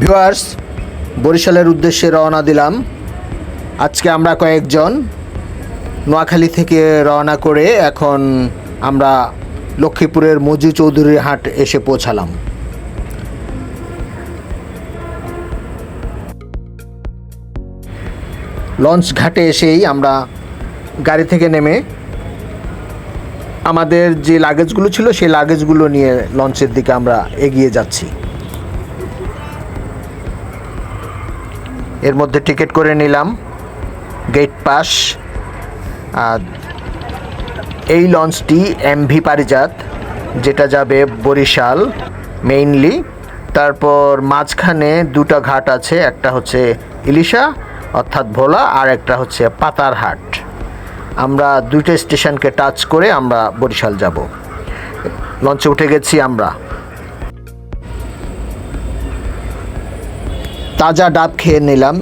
Viewers, বরিশালের উদ্দেশ্যে রওনা দিলাম। আজকে আমরা কয়েকজন নোয়াখালী থেকে রওনা করে এখন আমরা লক্ষ্মীপুরের মজু চৌধুরীর হাট এসে পৌঁছালাম। লঞ্চ ঘাটে এসেই আমরা গাড়ি থেকে নেমে আমাদের যে লাগেজগুলো ছিল, সেই লাগেজগুলো নিয়ে লঞ্চের দিকে আমরা এগিয়ে যাচ্ছি। এর মধ্যে টিকিট করে নিলাম গেট পাস আর এই লঞ্চটি এমভি পারিজাত, যেটা যাবে বরিশাল মেইনলি তারপর মাঝখানে দুটো ঘাট আছে, একটা হচ্ছে ইলিশা, অর্থাৎ ভোলা, আর একটা হচ্ছে পাতারহাট। আমরা দুইটা স্টেশনকে টাচ করে আমরা বরিশাল যাব। লঞ্চে উঠে গেছি আমরা। তাজা ডাব খেয়ে নিলাম।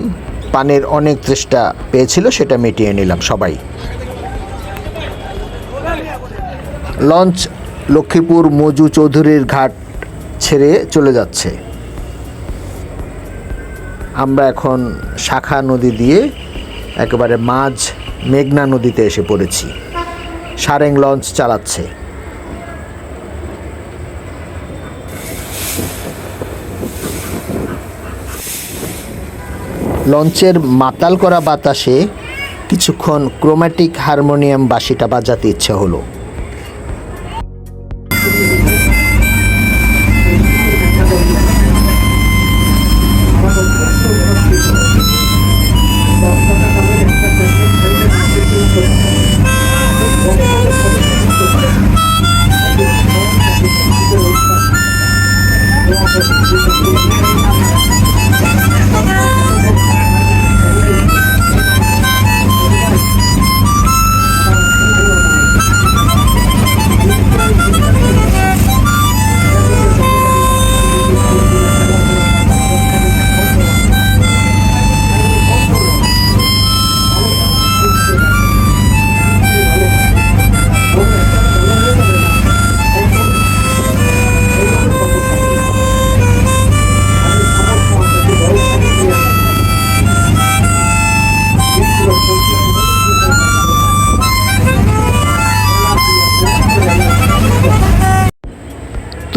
পানির অনেক চেষ্টা পেয়েছিল, সেটা মিটিয়ে নিলাম সবাই। লঞ্চ লক্ষ্মীপুর মজু চৌধুরীর ঘাট ছেড়ে চলে যাচ্ছে। আমরা এখন শাখা নদী দিয়ে একেবারে মাঝ মেঘনা নদীতে এসে পড়েছি। সারেং লঞ্চ চালাচ্ছে। লঞ্চের মাতাল করা বাতাসে কিছুক্ষণ ক্রোম্যাটিক হারমোনিয়াম বাঁশিটা বাজাতে ইচ্ছে হলো।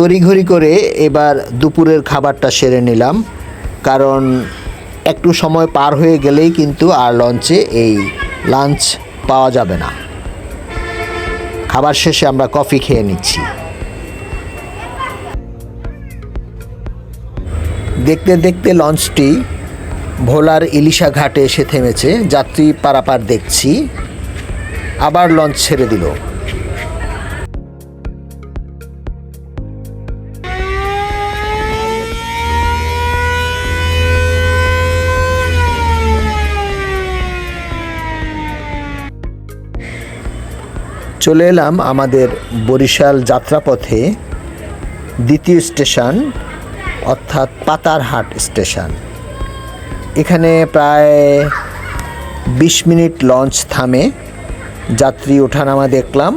তড়িঘড়ি করে এবার দুপুরের খাবারটা সেরে নিলাম, কারণ একটু সময় পার হয়ে গেলেই কিন্তু আর লঞ্চে এই লাঞ্চ পাওয়া যাবে না। খাবার শেষে আমরা কফি খেয়ে নিচ্ছি। দেখতে দেখতে লঞ্চটি ভোলার ইলিশা ঘাটে এসে থেমেছে, যাত্রী পারাপার দেখছি, আবার লঞ্চ ছেড়ে দিল। চলে এলাম আমাদের বরিশাল যাত্রাপথে দ্বিতীয় স্টেশন, অর্থাৎ পাতারহাট স্টেশন। এখানে প্রায় বিশ মিনিট লঞ্চ থামে, যাত্রী ওঠানামা দেখলাম,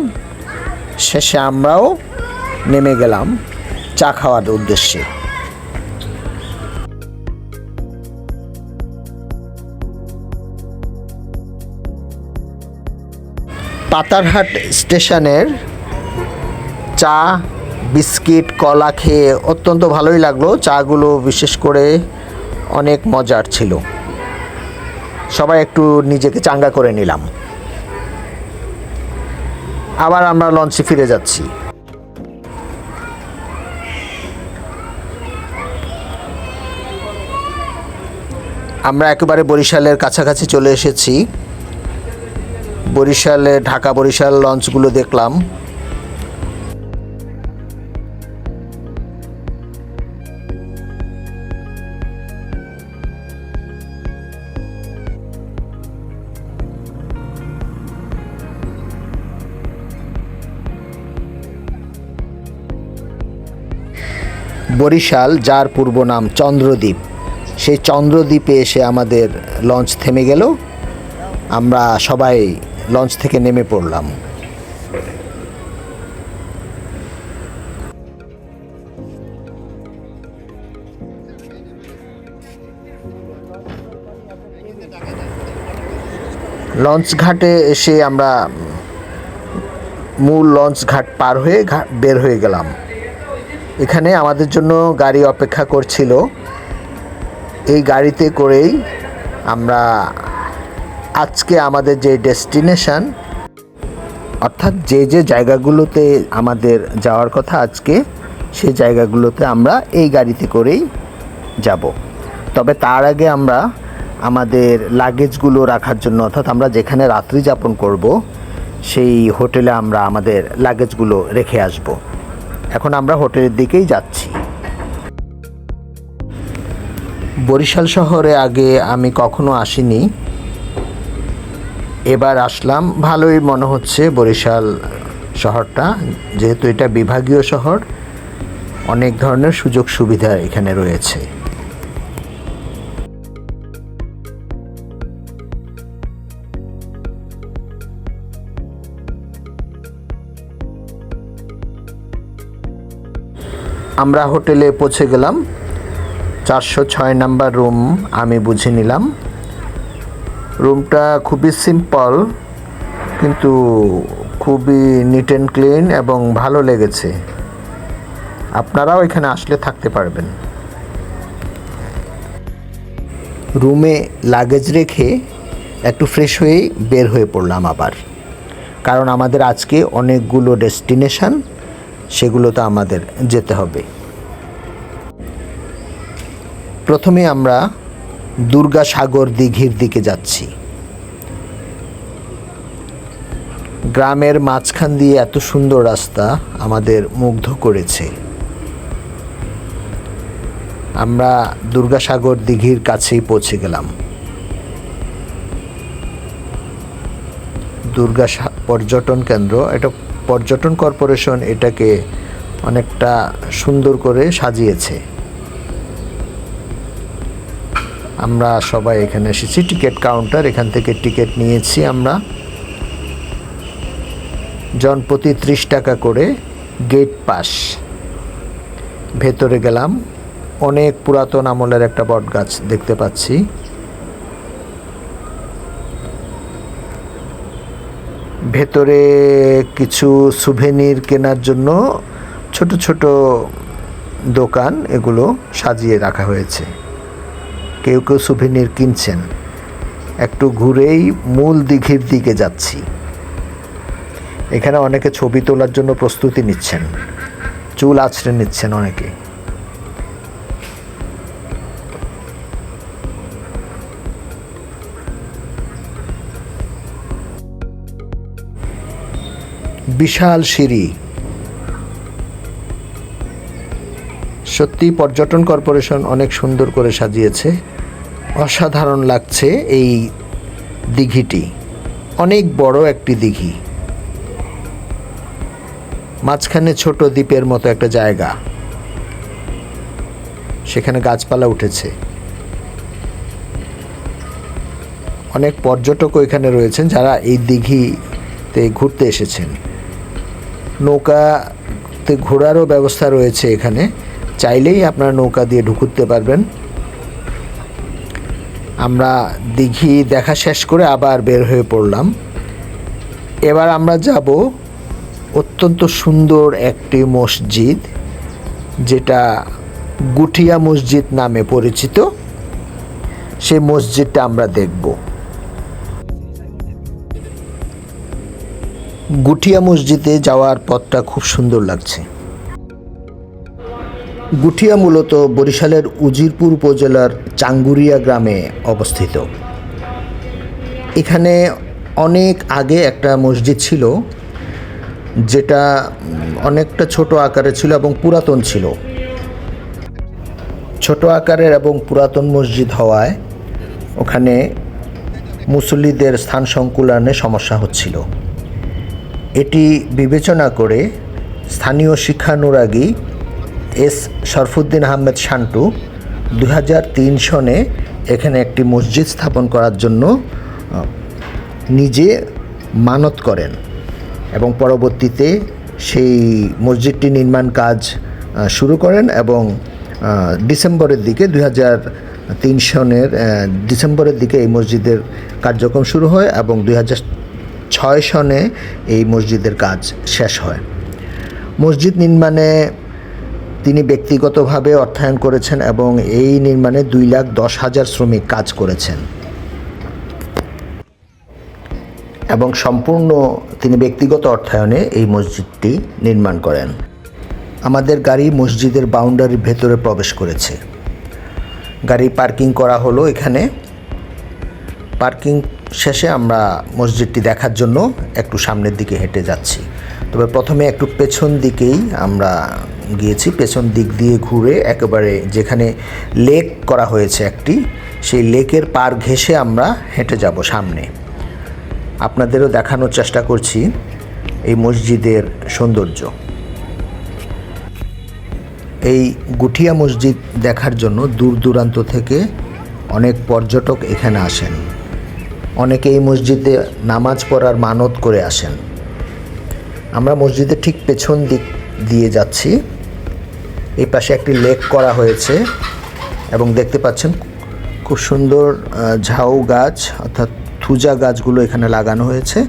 শেষে আমরাও নেমে গেলাম চা খাওয়ার উদ্দেশ্যে। পাতারহাট স্টেশনের চা, বিস্কিট, কলা খেয়ে অত্যন্ত ভালোই লাগল। চাগুলো বিশেষ করে অনেক মজার ছিল। সবাই একটু নিজেকে চাঙ্গা করে নিলাম। আবার আমরা লঞ্চে ফিরে যাচ্ছি। আমরা একেবারে বরিশালের কাছাকাছি চলে এসেছি। বরিশালে, ঢাকা বরিশাল লঞ্চগুলো দেখলাম। বরিশাল, যার পূর্ব নাম চন্দ্রদ্বীপ। সেই চন্দ্রদ্বীপে এসে আমাদের লঞ্চ থেমে গেল। আমরা সবাই লঞ্চ থেকে নেমে পড়লাম। লঞ্চ ঘাটে এসে আমরা মূল লঞ্চ ঘাট পার হয়ে বের হয়ে গেলাম। এখানে আমাদের জন্য গাড়ি অপেক্ষা করছিল। এই গাড়িতে করেই আমরা আজকে আমাদের যে ডেস্টিনেশন, অর্থাৎ যে যে জায়গাগুলোতে আমাদের যাওয়ার কথা আজকে, সেই জায়গাগুলোতে আমরা এই গাড়িতে করেই যাব। তবে তার আগে আমরা আমাদের লাগেজগুলো রাখার জন্য, অর্থাৎ আমরা যেখানে রাত্রি যাপন করব, সেই হোটেলে আমরা আমাদের লাগেজগুলো রেখে আসব। এখন আমরা হোটেলের দিকেই যাচ্ছি। বরিশাল শহরে আগে আমি কখনো আসিনি এবার আসলাম। ভালোই মনে হচ্ছে বরিশাল শহরটা, যেহেতু এটা বিভাগীয় শহর, অনেক ধরনের সুযোগ সুবিধা এখানে রয়েছে। আমরা হোটেলে পৌঁছে গেলাম। চারশো ছয় নাম্বার রুম আমি বুঝে নিলাম। রুমটা খুবই সিম্পল, কিন্তু খুবই নিট অ্যান্ড ক্লিন এবং ভালো লেগেছে। আপনারাও এখানে আসলে থাকতে পারবেন। রুমে লাগেজ রেখে একটু ফ্রেশ হয়েই বের হয়ে পড়লাম আবার। কারণ আমাদের আজকে অনেকগুলো ডেস্টিনেশান সেগুলো তো আমাদের যেতে হবে। প্রথমে আমরা দুর্গাসাগর দিঘির দিকে যাচ্ছি। গ্রামের মাঝখান দিয়ে এত সুন্দর রাস্তা আমাদের মুগ্ধ করেছে। আমরা দুর্গাসাগর দিঘির কাছেই পৌঁছে গেলাম। দুর্গা পর্যটন কেন্দ্র, এটা পর্যটন কর্পোরেশন এটাকে অনেকটা সুন্দর করে সাজিয়েছে। আমরা সবাই এখানে এসেছি। টিকিট কাউন্টার এখান থেকে টিকিট নিয়েছি আমরা। জনপ্রতি ত্রিশ টাকা করে গেট পাস ভেতরে গেলাম। অনেক পুরাতন আমলের একটা বট গাছ দেখতে পাচ্ছি। ভেতরে কিছু সুভেনির কেনার জন্য ছোট ছোট দোকান এগুলো সাজিয়ে রাখা হয়েছে। কেউ কেউ সুভেনির কিনছেন। একটু ঘুরেই মূল দিঘির দিকে যাচ্ছি। এখানে অনেকে ছবি তোলার জন্য প্রস্তুতি নিচ্ছেন। চুল আছড়ে নিচ্ছেন অনেকে। বিশাল সিঁড়ি। সত্যি পর্যটন কর্পোরেশন অনেক সুন্দর করে সাজিয়েছে। অসাধারণ লাগছে এই দিঘিটি। অনেক বড় একটি দিঘি। মাঝখানে ছোট দ্বীপের মতো একটা জায়গা। সেখানে গাছপালা উঠেছে। অনেক পর্যটক এখানে রয়েছেন যারা এই দিঘিতে ঘুরতে এসেছেন। নৌকাতে ঘোরারও ব্যবস্থা রয়েছে এখানে। চাইলেই আপনারা নৌকা দিয়ে ঢুকুতে পারবেন। আমরা দিঘি দেখা শেষ করে আবার বের হয়ে পড়লাম। এবার আমরা যাব অত্যন্ত সুন্দর একটি মসজিদ, যেটা গুঠিয়া মসজিদ নামে পরিচিত। সেই মসজিদটা আমরা দেখব। গুঠিয়া মসজিদে যাওয়ার পথটা খুব সুন্দর লাগছে। গুঠিয়া মূলত বরিশালের উজিরপুর উপজেলার চাঙ্গুরিয়া গ্রামে অবস্থিত। এখানে অনেক আগে একটা মসজিদ ছিল, যেটা অনেকটা ছোট আকারে ছিল এবং পুরাতন ছিল। ছোট আকারের এবং পুরাতন মসজিদ হওয়ায় ওখানে মুসল্লিদের স্থান সংকুলনে সমস্যা হচ্ছিল। এটি বিবেচনা করে স্থানীয় শিক্ষানুরাগী এস শরফুদ্দিন আহমেদ শান্টু দু হাজার তিন সনে এখানে একটি মসজিদ স্থাপন করার জন্য নিজে মানত করেন এবং পরবর্তীতে সেই মসজিদটি নির্মাণ কাজ শুরু করেন এবং ডিসেম্বরের দিকে দুই তিন সনের ডিসেম্বরের দিকে এই মসজিদের কার্যক্রম শুরু হয় এবং দুই ছয় সনে এই মসজিদের কাজ শেষ হয়। মসজিদ নির্মাণে তিনি ব্যক্তিগতভাবে অর্থায়ন করেছেন এবং এই নির্মাণে দুই লাখ দশ হাজার শ্রমিক কাজ করেছেন। এবং সম্পূর্ণ তিনি ব্যক্তিগত অর্থায়নে এই মসজিদটি নির্মাণ করেন। আমাদের গাড়ি মসজিদের বাউন্ডারির ভেতরে প্রবেশ করেছে। গাড়ি পার্কিং করা হলো এখানে। পার্কিং শেষে আমরা মসজিদটি দেখার জন্য একটু সামনের দিকে হেঁটে যাচ্ছি। তবে প্রথমে একটু পেছন দিকেই আমরা গিয়েছি, পেছন দিক দিয়ে ঘুরে একেবারে যেখানে লেক করা হয়েছে একটি, সেই লেকের পার ঘেঁষে আমরা হেঁটে যাব সামনে। আপনাদেরও দেখানোর চেষ্টা করছি এই মসজিদের সৌন্দর্য। এই গুঠিয়া মসজিদ দেখার জন্য দূর দূরান্ত থেকে অনেক পর্যটক এখানে আসেন। অনেকে এই মসজিদে নামাজ পড়ার মানত করে আসেন। আমরা মসজিদের ঠিক পেছন দিক দিয়ে যাচ্ছি। এই পাশে একটি লেক করা হয়েছে এবং দেখতে পাচ্ছেন খুব সুন্দর ঝাউ গাছ অর্থাৎ থুজা গাছগুলো এখানে লাগানো হয়েছে।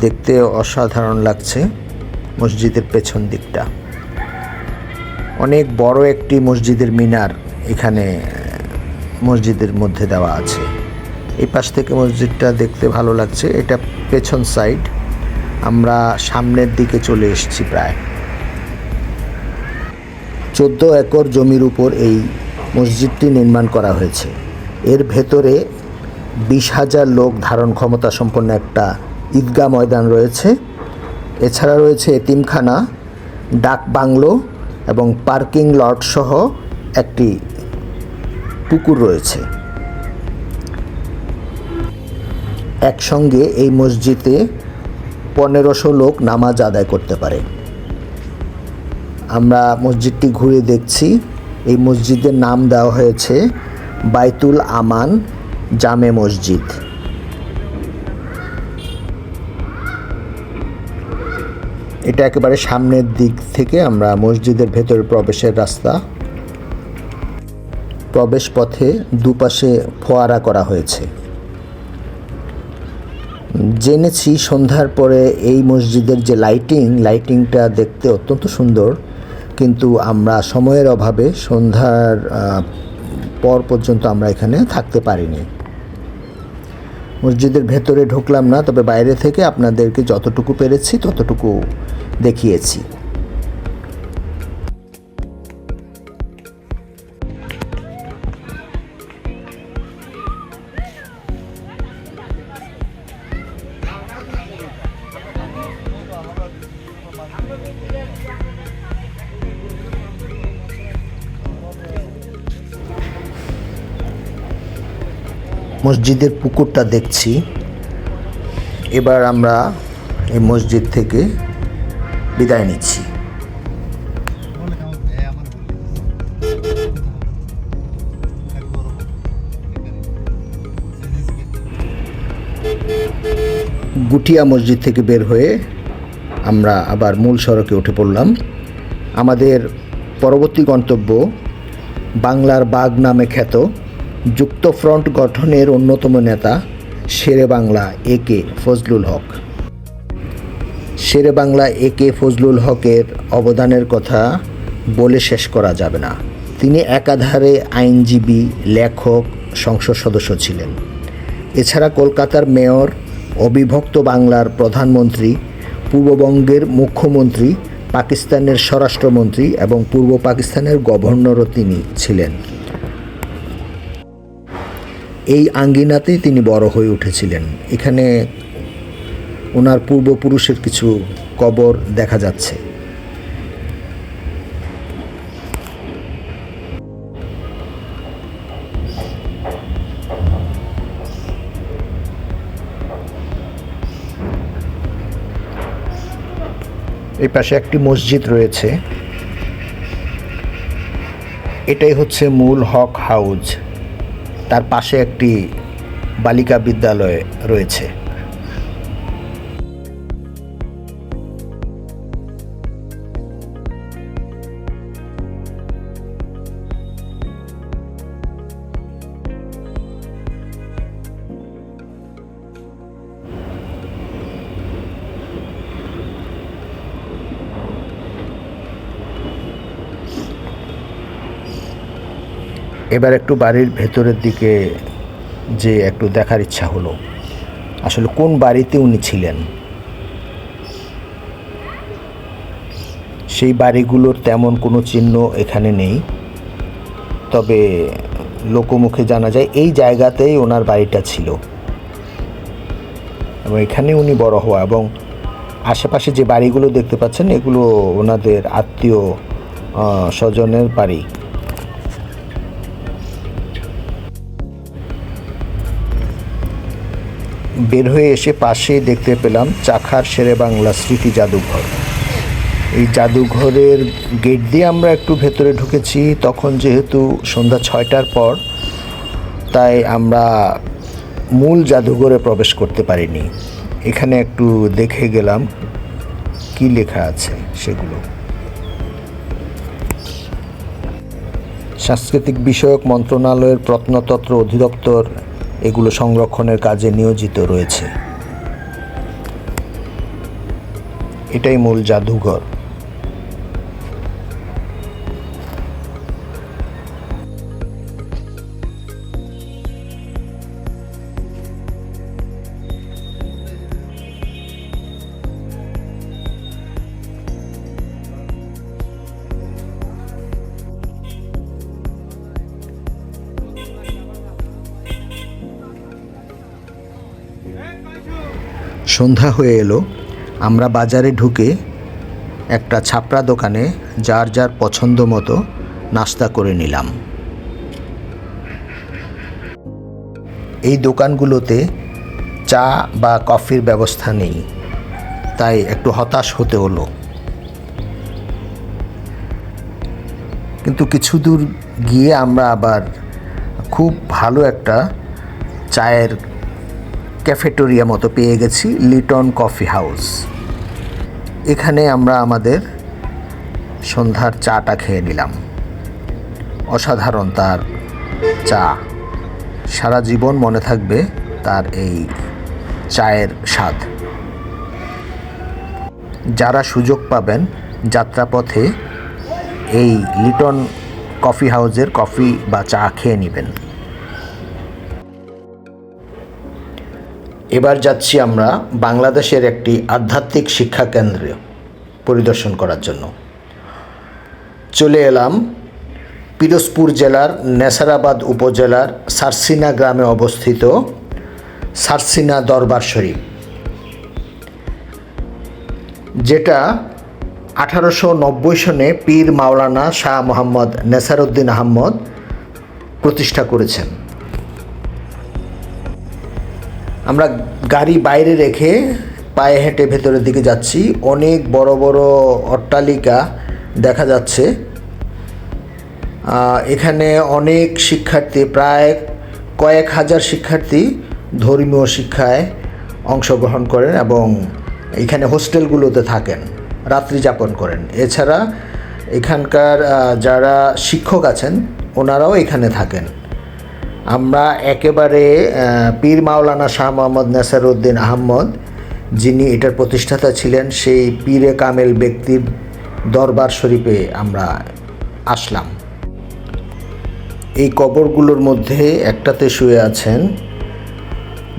দেখতে অসাধারণ লাগছে মসজিদের পেছন দিকটা। অনেক বড় একটি মসজিদের মিনার এখানে মসজিদের মধ্যে দেওয়া আছে। এই পাশ থেকে মসজিদটা দেখতে ভালো লাগছে। এটা পেছন সাইড। আমরা সামনের দিকে চলে এসেছি প্রায়। চোদ্দ একর জমির উপর এই মসজিদটি নির্মাণ করা হয়েছে। এর ভেতরে বিশ হাজার লোক ধারণ ক্ষমতা সম্পন্ন একটা ঈদগাহ ময়দান রয়েছে। এছাড়া রয়েছে এতিমখানা, ডাক বাংলো এবং পার্কিং লট সহ একটি পুকুর রয়েছে। একসঙ্গে এই মসজিদে পনেরোশো লোক নামাজ আদায় করতে পারে। আমরা মসজিদটি ঘুরে দেখছি। এই মসজিদের নাম দেওয়া হয়েছে বাইতুল আমান জামে মসজিদ। এটা একেবারে সামনের দিক থেকে আমরা মসজিদের ভেতরে প্রবেশের রাস্তা। প্রবেশ পথে দুপাশে ফোয়ারা করা হয়েছে। জেনেছি সন্ধ্যার পরে এই মসজিদের যে লাইটিং লাইটিংটা দেখতে অত্যন্ত সুন্দর। কিন্তু আমরা সময়ের অভাবে সন্ধ্যার পর পর্যন্ত আমরা এখানে থাকতে পারিনি। মসজিদের ভেতরে ঢুকলাম না, তবে বাইরে থেকে আপনাদেরকে যতটুকু পেরেছি ততটুকু দেখিয়েছি। মসজিদের পুকুরটা দেখছি। এবার আমরা এই মসজিদ থেকে বিদায় নিচ্ছি। গুটিয়া মসজিদ থেকে বের হয়ে আমরা আবার মূল সড়কে উঠে পড়লাম। আমাদের পরবর্তী গন্তব্য বাংলার বাঘ নামে খ্যাত যুক্তফ্রন্ট গঠনের অন্যতম নেতা শেরে বাংলা এ কে ফজলুল হক। শেরে বাংলা এ কে ফজলুল হকের অবদানের কথা বলে শেষ করা যাবে না। তিনি একাধারে আইনজীবী, লেখক, সংসদ সদস্য ছিলেন। এছাড়া কলকাতার মেয়র, অবিভক্ত বাংলার প্রধানমন্ত্রী, পূর্ববঙ্গের মুখ্যমন্ত্রী, পাকিস্তানের স্বরাষ্ট্রমন্ত্রী এবং পূর্ব পাকিস্তানের গভর্নরও তিনি ছিলেন। এই আঙ্গিনাতেই তিনি বড় হয়ে উঠেছিলেন। এখানে ওনার পূর্বপুরুষের কিছু কবর দেখা যাচ্ছে। এই পাশে একটি মসজিদ রয়েছে। এটাই হচ্ছে মূল হক হাউজ। তার পাশে একটি বালিকা বিদ্যালয় রয়েছে। এবার একটু বাড়ির ভেতরের দিকে যে একটু দেখার ইচ্ছা হলো, আসলে কোন বাড়িতে উনি ছিলেন? সেই বাড়িগুলোর তেমন কোনো চিহ্ন এখানে নেই, তবে লোকমুখে জানা যায় এই জায়গাতেই ওনার বাড়িটা ছিল। এবং এখানে উনি বড় হওয়া এবং আশেপাশে যে বাড়িগুলো দেখতে পাচ্ছেন, এগুলো ওনাদের আত্মীয় স্বজনের বাড়ি। বের হয়ে এসে পাশে দেখতে পেলাম চাখার শেরে বাংলা স্মৃতি জাদুঘর। এই জাদুঘরের গেট দিয়ে আমরা একটু ভেতরে ঢুকেছি, তখন যেহেতু সন্ধ্যা ছয়টার পর, তাই আমরা মূল জাদুঘরে প্রবেশ করতে পারিনি। এখানে একটু দেখে গেলাম কি লেখা আছে সেগুলো। সাংস্কৃতিক বিষয়ক মন্ত্রণালয়ের প্রত্নতত্ত্ব অধিদপ্তর এগুলো সংরক্ষণের কাজে নিয়োজিত রয়েছে। এটাই মূল জাদুঘর। সন্ধ্যা হয়ে এলো। আমরা বাজারে ঢুকে একটা ছাপড়া দোকানে যার যার পছন্দ মতো নাস্তা করে নিলাম। এই দোকানগুলোতে চা বা কফির ব্যবস্থা নেই, তাই একটু হতাশ হতে হলো। কিন্তু কিছু দূর গিয়ে আমরা আবার খুব ভালো একটা চায়ের ক্যাফেটেরিয়া মতো পেয়ে গেছি লিটন কফি হাউস। এখানে আমরা আমাদের সন্ধ্যার চাটা খেয়ে নিলাম। অসাধারণ তার চা। সারা জীবন মনে থাকবে তার এই চায়ের স্বাদ। যারা সুযোগ পাবেন যাত্রাপথে এই লিটন কফি হাউজের কফি বা চা খেয়ে নেবেন। এবার যাচ্ছি আমরা বাংলাদেশের একটি আধ্যাত্মিক শিক্ষা কেন্দ্রে পরিদর্শন করার জন্য। চলে এলাম পিরোজপুর জেলার নেসারাবাদ উপজেলার সারসিনা গ্রামে অবস্থিত সারসিনা দরবার শরীফ, যেটা আঠারোশো নব্বই সনে পীর মাওলানা শাহ মোহাম্মদ নেসারউদ্দিন আহম্মদ প্রতিষ্ঠা করেছেন। আমরা গাড়ি বাইরে রেখে পায়ে হেঁটে ভেতরের দিকে যাচ্ছি। অনেক বড় বড় অট্টালিকা দেখা যাচ্ছে। এখানে অনেক শিক্ষার্থী, প্রায় কয়েক হাজার শিক্ষার্থী ধর্মীয় শিক্ষায় অংশগ্রহণ করেন এবং এখানে হোস্টেলগুলোতে থাকেন, রাত্রি যাপন করেন। এছাড়া এখানকার যারা শিক্ষক আছেন, ওনারাও এখানে থাকেন। আমরা একেবারে পীর মাওলানা শাহ মোহাম্মদ নাসারউদ্দিন আহম্মদ যিনি এটার প্রতিষ্ঠাতা ছিলেন, সেই পীরে কামেল ব্যক্তির দরবার শরীফে আমরা আসলাম। এই কবরগুলোর মধ্যে একটাতে শুয়ে আছেন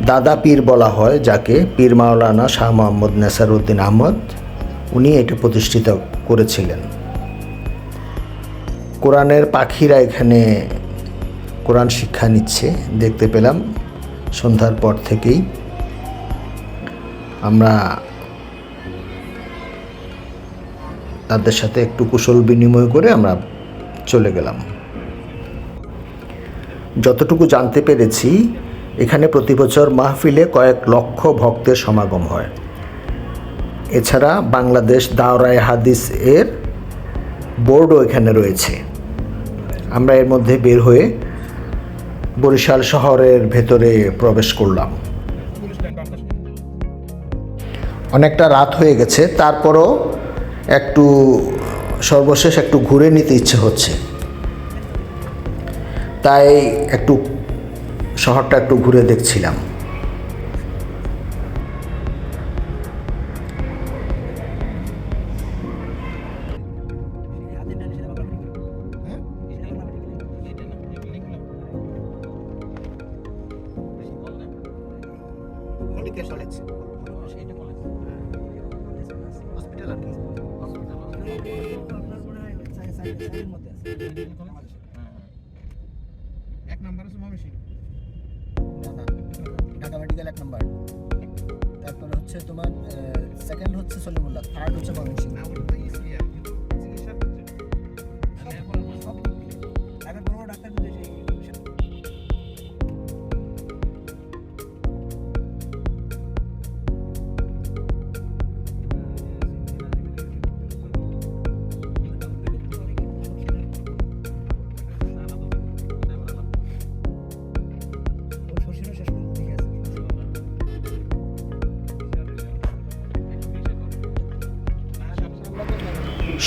দাদা পীর বলা হয়, যাকে পীর মাওলানা শাহ মোহাম্মদ নেসারউদ্দিন আহমদ, উনি এটা প্রতিষ্ঠিত করেছিলেন। কোরআনের পাখিরা এখানে কোরআন শিক্ষা নিচ্ছে, দেখতে পেলাম। সন্ধ্যার পর থেকেই আমরা তাদের সাথে একটু কুশল বিনিময় করে আমরা চলে গেলাম। যতটুকু জানতে পেরেছি, এখানে প্রতি বছর মাহফিলে কয়েক লক্ষ ভক্তের সমাগম হয়। এছাড়া বাংলাদেশ দাওরায় হাদিস এর বোর্ডও এখানে রয়েছে। আমরা এর মধ্যে বের হয়ে বরিশাল শহরের ভেতরে প্রবেশ করলাম। অনেকটা রাত হয়ে গেছে, তারপরও একটু, সর্বশেষ একটু ঘুরে নিতে ইচ্ছে হচ্ছে। তাই একটু শহরটা একটু ঘুরে দেখছিলাম।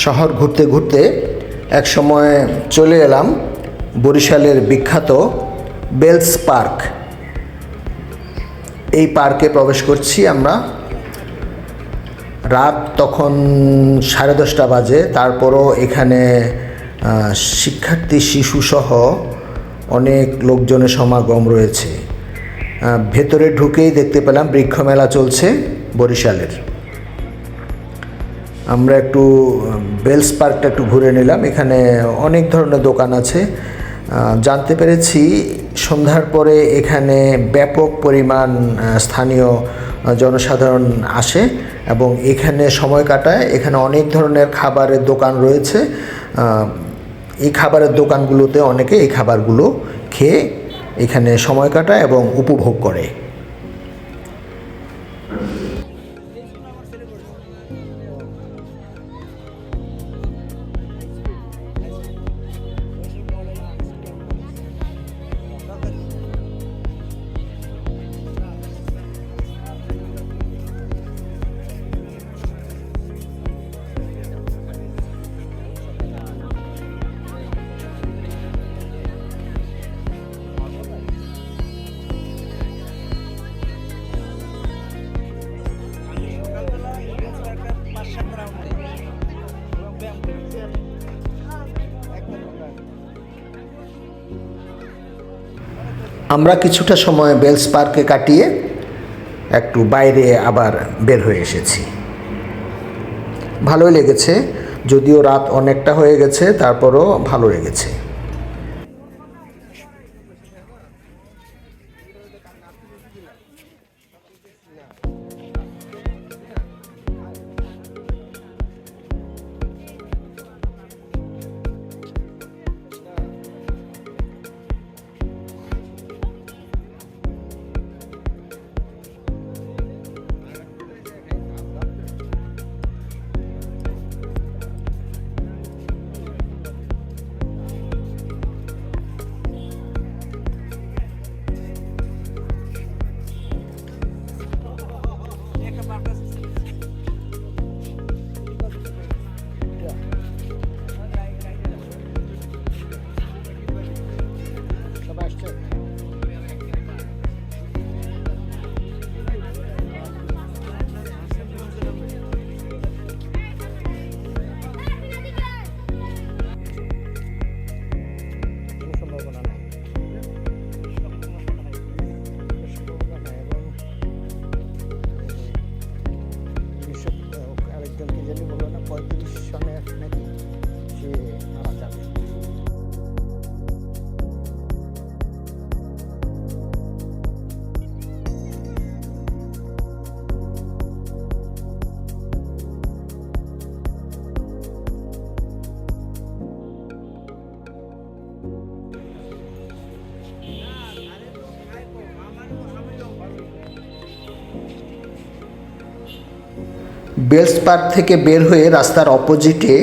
শহর ঘুরতে ঘুরতে এক সময় চলে এলাম বরিশালের বিখ্যাত বেলস পার্ক। এই পার্কে প্রবেশ করছি আমরা। রাত তখন সাড়ে দশটা বাজে, তারপরও এখানে শিক্ষার্থী শিশুসহ অনেক লোকজনের সমাগম রয়েছে। ভেতরে ঢুকেই দেখতে পেলাম বৃক্ষমেলা চলছে বরিশালের। আমরা একটু বেলস পার্কটা একটু ঘুরে নিলাম। এখানে অনেক ধরনের দোকান আছে। জানতে পেরেছি, সন্ধ্যার পরে এখানে ব্যাপক পরিমাণ স্থানীয় জনসাধারণ আসে এবং এখানে সময় কাটায়। এখানে অনেক ধরনের খাবারের দোকান রয়েছে। এই খাবারের দোকানগুলোতে অনেকে এই খাবারগুলো খেয়ে এখানে সময় কাটায় এবং উপভোগ করে। আমরা কিছুটা সময় বেলস পার্কে কাটিয়ে একটু বাইরে আবার বের হয়ে এসেছি। ভালোই লেগেছে, যদিও রাত অনেকটা হয়ে গেছে, তারপরও ভালো লেগেছে। বেলস পার্ক থেকে বের হয়ে রাস্তার অপোজিটে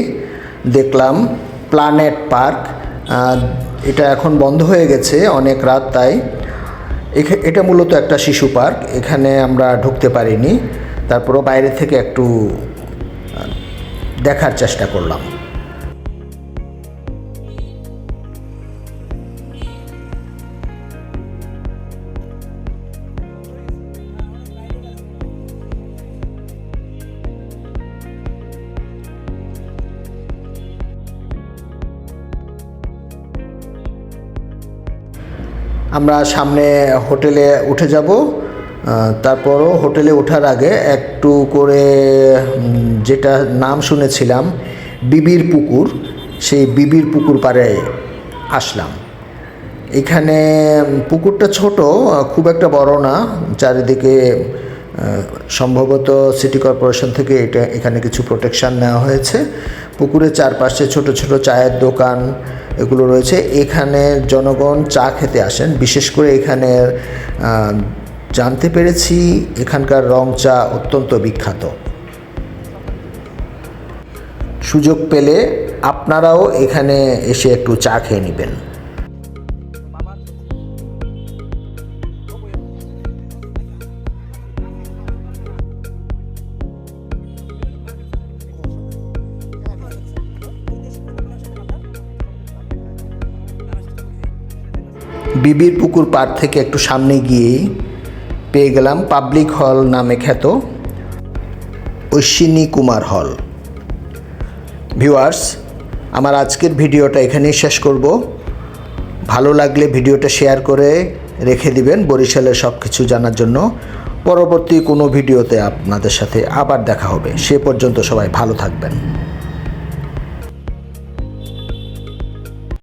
দেখলাম প্ল্যানেট পার্ক। এটা এখন বন্ধ হয়ে গেছে অনেক রাত তাই। এটা মূলত একটা শিশু পার্ক, এখানে আমরা ঢুকতে পারিনি। তারপরও বাইরে থেকে একটু দেখার চেষ্টা করলাম। আমরা সামনে হোটেলে উঠে যাব। তারপরও হোটেলে ওঠার আগে একটু করে যেটা নাম শুনেছিলাম, বিবির পুকুর, সেই বিবির পুকুর পাড়ে আসলাম। এখানে পুকুরটা ছোট, খুব একটা বড় না, চারিদিকে সম্ভবত সিটি কর্পোরেশন থেকে এটা এখানে কিছু প্রোটেকশন নেওয়া হয়েছে। পুকুরের চারপাশে ছোট ছোট চায়ের দোকান এগুলো রয়েছে। এখানে জনগণ চা খেতে আসেন। বিশেষ করে এখানে জানতে পেরেছি এখানকার রং চা অত্যন্ত বিখ্যাত। সুযোগ পেলে আপনারাও এখানে এসে একটু চা খেয়ে নেবেন। বিবির পুকুর পাড় থেকে একটু সামনে গিয়েই পেয়ে গেলাম পাবলিক হল নামে খ্যাত ঐশ্বিনী কুমার হল। ভিউয়ার্স, আমার আজকের ভিডিওটা এখানেই শেষ করব। ভালো লাগলে ভিডিওটা শেয়ার করে রেখে দিবেন বরিশালের সব কিছু জানার জন্য। পরবর্তী কোনো ভিডিওতে আপনাদের সাথে আবার দেখা হবে। সে পর্যন্ত সবাই ভালো থাকবেন।